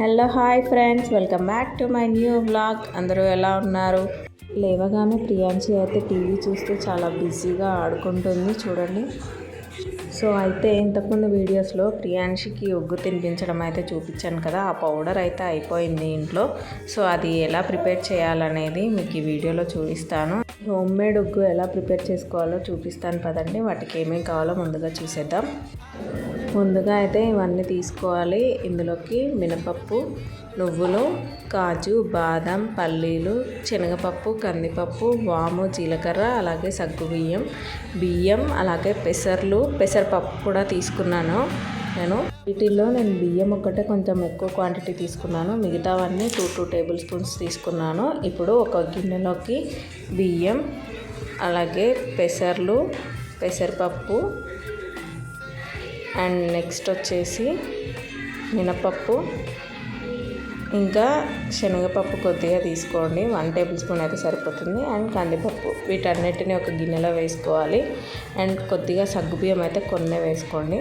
Hello hi friends. Welcome back to my new blog అందరూ ఎలా ఉన్నారు? లేవగానే ప్రియాంశి అయితే టీవీ చూస్తూ చాలా బిజీగా ఆడుకుంటుంది చూడండి. సో అయితే ఇంతకుముందు వీడియోస్లో ప్రియాంశికి ఒగ్గు తినిపించడం అయితే చూపించాను కదా. ఆ పౌడర్ అయితే అయిపోయింది ఇంట్లో. సో అది ఎలా ప్రిపేర్ చేయాలనేది మీకు ఈ వీడియోలో చూపిస్తాను. హోమ్ మేడ్ ఒగ్గు ఎలా ప్రిపేర్ చేసుకోవాలో చూపిస్తాను పదండి. వాటికి ఏమేమి కావాలో ముందుగా చూసేద్దాం. ముందుగా అయితే ఇవన్నీ తీసుకోవాలి. ఇందులోకి మినపప్పు నువ్వులు కాజు బాదం పల్లీలు శనగపప్పు కందిపప్పు వాము జీలకర్ర అలాగే సగ్గు బియ్యం బియ్యం అలాగే పెసర్లు పెసరపప్పు కూడా తీసుకున్నాను నేను. వీటిల్లో నేను బియ్యం ఒక్కటే కొంచెం ఎక్కువ క్వాంటిటీ తీసుకున్నాను. మిగతావన్నీ టూ టూ టేబుల్ స్పూన్స్ తీసుకున్నాను. ఇప్పుడు ఒక గిన్నెలోకి బియ్యం అలాగే పెసర్లు పెసరపప్పు అండ్ నెక్స్ట్ వచ్చేసి మినపప్పు. ఇంకా శనగపప్పు కొద్దిగా తీసుకోండి. వన్ టేబుల్ స్పూన్ అయితే సరిపోతుంది. అండ్ కందిపప్పు. వీటన్నిటిని ఒక గిన్నెలో వేసుకోవాలి. అండ్ కొద్దిగా సగ్గుబియ్యం అయితే కొన్నే వేసుకోండి.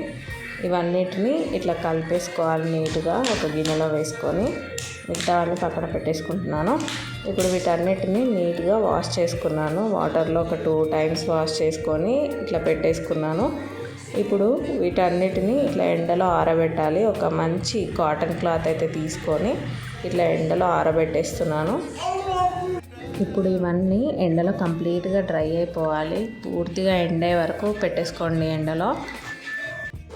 ఇవన్నిటిని ఇట్లా కలిపేసుకోవాలి నీట్గా ఒక గిన్నెలో వేసుకొని. మిగతా అన్ని పక్కన పెట్టేసుకుంటున్నాను. ఇప్పుడు వీటన్నిటిని నీట్గా వాష్ చేసుకున్నాను. వాటర్లో ఒక టూ టైమ్స్ వాష్ చేసుకొని ఇట్లా పెట్టేసుకున్నాను. ఇప్పుడు వీటన్నిటిని ఇట్లా ఎండలో ఆరబెట్టాలి. ఒక మంచి కాటన్ క్లాత్ అయితే తీసుకొని ఇట్లా ఎండలో ఆరబెట్టేస్తున్నాను. ఇప్పుడు ఇవన్నీ ఎండలో కంప్లీట్గా డ్రై అయిపోవాలి. పూర్తిగా ఎండే వరకు పెట్టేసుకోండి ఎండలో.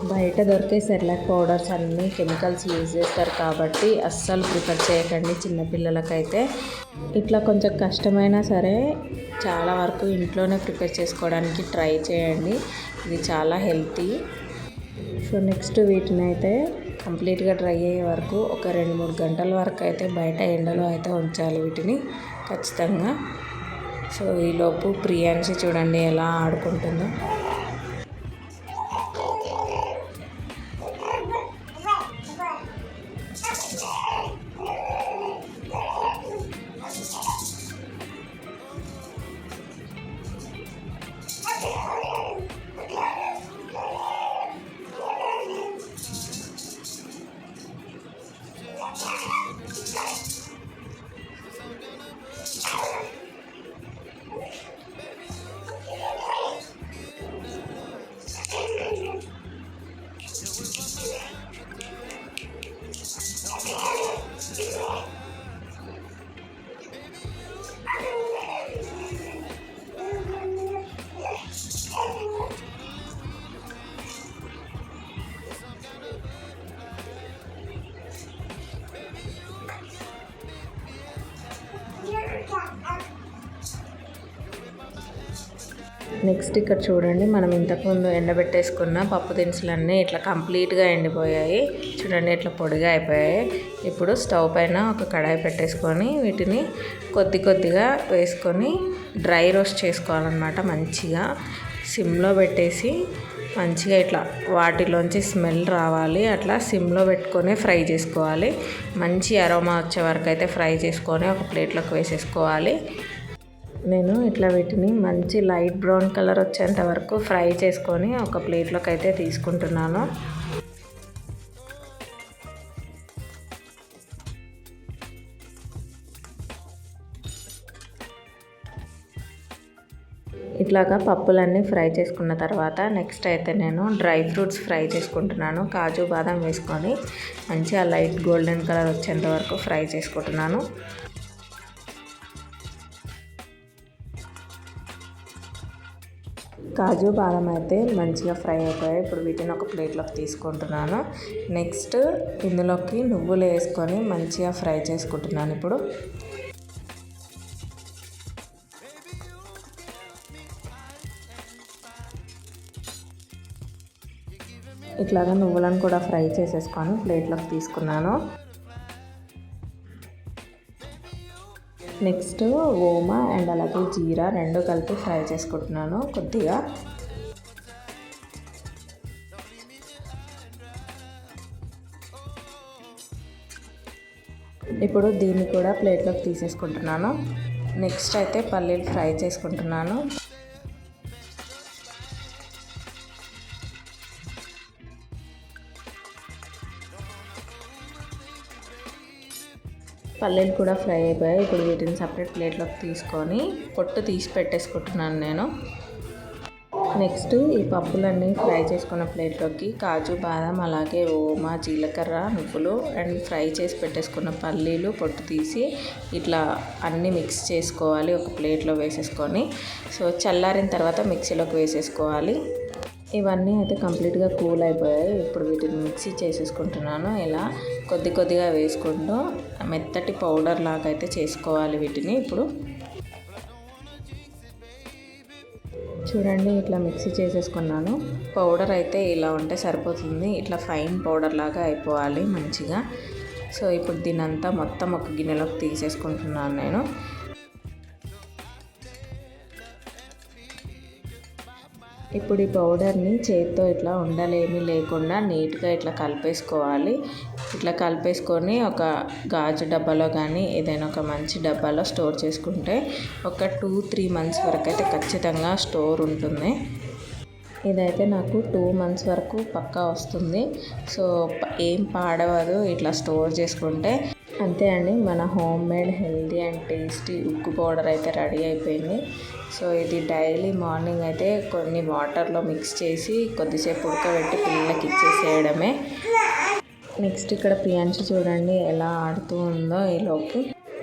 బయట దొరికే సెర్లాక్ పౌడర్స్ అన్నీ కెమికల్స్ యూజ్ చేస్తారు కాబట్టి అస్సలు ప్రిఫర్ చేయకండి చిన్నపిల్లలకైతే. ఇట్లా కొంచెం కష్టమైనా సరే చాలా వరకు ఇంట్లోనే ప్రిపేర్ చేసుకోవడానికి ట్రై చేయండి. ఇది చాలా హెల్తీ. సో నెక్స్ట్ వీటిని అయితే కంప్లీట్గా డ్రై అయ్యే వరకు ఒక రెండు మూడు గంటల వరకు అయితే బయట ఎండలో అయితే ఉంచాలి వీటిని ఖచ్చితంగా. సో ఈలోపు ప్రియాన్సి చూడండి ఎలా ఆడుకుంటుందో. 警察 నెక్స్ట్ ఇక్కడ చూడండి మనం ఇంతకుముందు ఎండబెట్టేసుకున్న పప్పు దినుసులన్నీ ఇట్లా కంప్లీట్గా ఎండిపోయాయి. చూడండి ఇట్లా పొడిగా అయిపోయాయి. ఇప్పుడు స్టవ్ పైన ఒక కడాయి పెట్టేసుకొని వీటిని కొద్ది కొద్దిగా వేసుకొని డ్రై రోస్ట్ చేసుకోవాలన్నమాట మంచిగా. సిమ్లో పెట్టేసి మంచిగా ఇట్లా వాటిలోంచి స్మెల్ రావాలి. అట్లా సిమ్లో పెట్టుకొని ఫ్రై చేసుకోవాలి. మంచి అరోమా వచ్చే వరకు అయితే ఫ్రై చేసుకొని ఒక ప్లేట్లోకి వేసేసుకోవాలి. నేను ఇట్లా వీటిని మంచి లైట్ బ్రౌన్ కలర్ వచ్చేంత వరకు ఫ్రై చేసుకొని ఒక ప్లేట్లోకి అయితే తీసుకుంటున్నాను. ఇట్లాగా పప్పులన్నీ ఫ్రై చేసుకున్న తర్వాత నెక్స్ట్ అయితే నేను డ్రై ఫ్రూట్స్ ఫ్రై చేసుకుంటున్నాను. కాజు బాదం వేసుకొని మంచిగా లైట్ గోల్డెన్ కలర్ వచ్చేంత వరకు ఫ్రై చేసుకుంటున్నాను. కాజు బాదం అయితే మంచిగా ఫ్రై అయిపోయాయి. ఇప్పుడు వీటిని ఒక ప్లేట్లోకి తీసుకుంటున్నాను. నెక్స్ట్ ఇందులోకి నువ్వులు వేసుకొని మంచిగా ఫ్రై చేసుకుంటున్నాను ఇప్పుడు. ఇట్లాగా నువ్వులను కూడా ఫ్రై చేసేసుకొని ప్లేట్లోకి తీసుకున్నాను. నెక్స్ట్ ఓమా అండ్ అలాగే జీరా రెండు కలిపి ఫ్రై చేసుకుంటున్నాను కొద్దిగా. ఇప్పుడు దీన్ని కూడా ప్లేట్లోకి తీసేసుకుంటున్నాను. నెక్స్ట్ అయితే పల్లీలు ఫ్రై చేసుకుంటున్నాను. పల్లీలు కూడా ఫ్రై అయిపోయాయి. ఇప్పుడు వీటిని సపరేట్ ప్లేట్లోకి తీసుకొని పొట్టు తీసి పెట్టేసుకుంటున్నాను నేను. నెక్స్ట్ ఈ పప్పులన్నీ ఫ్రై చేసుకున్న ప్లేట్లోకి కాజు బాదం అలాగే ఓమా జీలకర్ర నువ్వులు అండ్ ఫ్రై చేసి పెట్టేసుకున్న పల్లీలు పొట్టు తీసి ఇట్లా అన్నీ మిక్స్ చేసుకోవాలి. ఒక ప్లేట్లో వేసేసుకొని. సో చల్లారిన తర్వాత మిక్సీలోకి వేసేసుకోవాలి. ఇవన్నీ అయితే కంప్లీట్గా కూల్ అయిపోయాయి. ఇప్పుడు వీటిని మిక్సీ చేసేసుకుంటున్నాను. ఇలా కొద్ది కొద్దిగా వేసుకుంటూ మెత్తటి పౌడర్ లాగా అయితే చేసుకోవాలి వీటిని ఇప్పుడు. చూడండి ఇట్లా మిక్సీ చేసేసుకున్నాను. పౌడర్ అయితే ఇలా ఉంటే సరిపోతుంది. ఇట్లా ఫైన్ పౌడర్ లాగా అయిపోవాలి మంచిగా. సో ఇప్పుడు దీనంతా మొత్తం ఒక గిన్నెలోకి తీసేసుకుంటున్నాను నేను. ఇప్పుడు ఈ పౌడర్ని చేతితో ఇట్లా ఉండలేమి లేకుండా నీట్గా ఇట్లా కలిపేసుకోవాలి. ఇట్లా కలిపేసుకొని ఒక గాజు డబ్బాలో కానీ ఏదైనా ఒక మంచి డబ్బాలో స్టోర్ చేసుకుంటే ఒక టూ త్రీ మంత్స్ వరకు అయితే ఖచ్చితంగా స్టోర్ ఉంటుంది. ఇదైతే నాకు టూ మంత్స్ వరకు పక్కా వస్తుంది. సో ఏం పాడవదు ఇట్లా స్టోర్ చేసుకుంటే. అంతే అండి మన home made healthy and tasty ఉక్కు పౌడర్ అయితే రెడీ అయిపోయింది. సో ఇది డైలీ మార్నింగ్ అయితే కొన్ని వాటర్లో మిక్స్ చేసి కొద్దిసేపు ఉడకబెట్టి పిల్లలకి ఇచ్చేసేయడమే. నెక్స్ట్ ఇక్కడ ప్రియాంశి చూడండి ఎలా ఆడుతూ ఉందో ఈలోపు.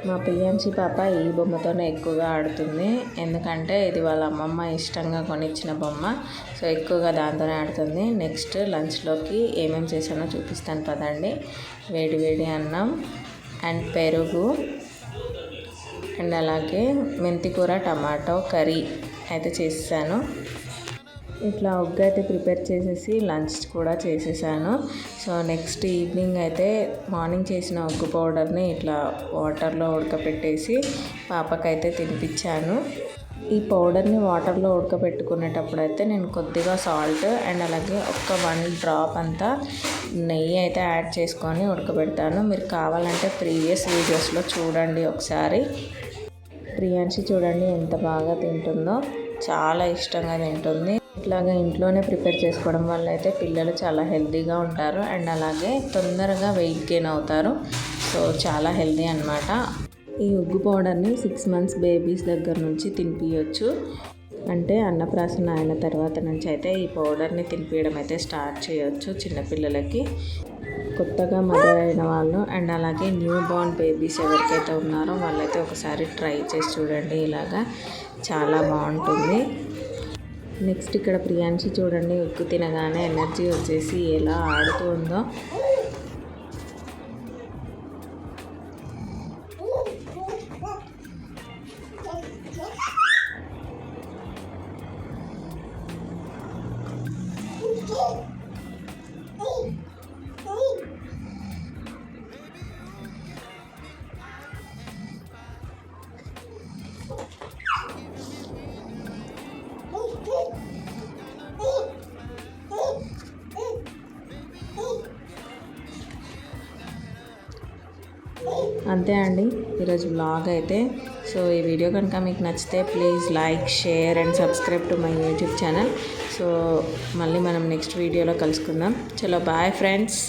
మా పిఎంసి పాప ఈ బొమ్మతోనే ఎక్కువగా ఆడుతుంది. ఎందుకంటే ఇది వాళ్ళ అమ్మమ్మ ఇష్టంగా కొనిచ్చిన బొమ్మ. సో ఎక్కువగా దాంతోనే ఆడుతుంది. నెక్స్ట్ లంచ్లోకి ఏమేమి చేశానో చూపిస్తాను పదండి. వేడి వేడి అన్నం అండ్ పెరుగు. అండ్ అలాగే మెంతికూర టమాటో కర్రీ అయితే చేసాను ఇట్లా ఒగ్గు అయితే ప్రిపేర్ చేసేసి లంచ్ కూడా చేసేసాను. సో నెక్స్ట్ ఈవినింగ్ అయితే మార్నింగ్ చేసిన ఒగ్గు పౌడర్ని ఇట్లా వాటర్లో ఉడకపెట్టేసి పాపకైతే తినిపించాను. ఈ పౌడర్ని వాటర్లో ఉడకబెట్టుకునేటప్పుడు అయితే నేను కొద్దిగా సాల్ట్ అండ్ అలాగే ఒక్క వన్ డ్రాప్ అంతా నెయ్యి అయితే యాడ్ చేసుకొని ఉడకబెడతాను. మీరు కావాలంటే ప్రీవియస్ వీడియోస్లో చూడండి ఒకసారి. ప్రియాన్షి చూడండి ఎంత బాగా తింటుందో. చాలా ఇష్టంగా తింటుంది. ఇట్లాగా ఇంట్లోనే ప్రిపేర్ చేసుకోవడం వల్ల అయితే పిల్లలు చాలా హెల్తీగా ఉంటారు. అండ్ అలాగే తొందరగా వెయిట్ గెయిన్ అవుతారు. సో చాలా హెల్తీ అనమాట ఈ ఉగ్గు పౌడర్ని సిక్స్ మంత్స్ బేబీస్ దగ్గర నుంచి తినిపించవచ్చు అంటే అన్నప్రాసన అయిన తర్వాత నుంచి అయితే ఈ పౌడర్ని తినిపించడం అయితే స్టార్ట్ చేయొచ్చు చిన్నపిల్లలకి. కొత్తగా మదర్ అయిన వాళ్ళు అండ్ అలాగే న్యూ బార్న్ బేబీస్ ఎవరికైతే ఉన్నారో వాళ్ళైతే ఒకసారి ట్రై చేసి చూడండి. ఇలాగా చాలా బాగుంటుంది. నెక్స్ట్ ఇక్కడ ప్రియాంశి చూడండి. ఉక్కు తినగానే ఎనర్జీ వచ్చేసి ఎలా ఆడుతుందో. అంతే అండి. ఈరోజు బ్లాగ్ అయితే. సో ఈ వీడియో కనుక మీకు నచ్చితే please like share and subscribe to my YouTube channel so మళ్ళీ మనం నెక్స్ట్ వీడియోలో కలుసుకుందాం. చలో బాయ్ ఫ్రెండ్స్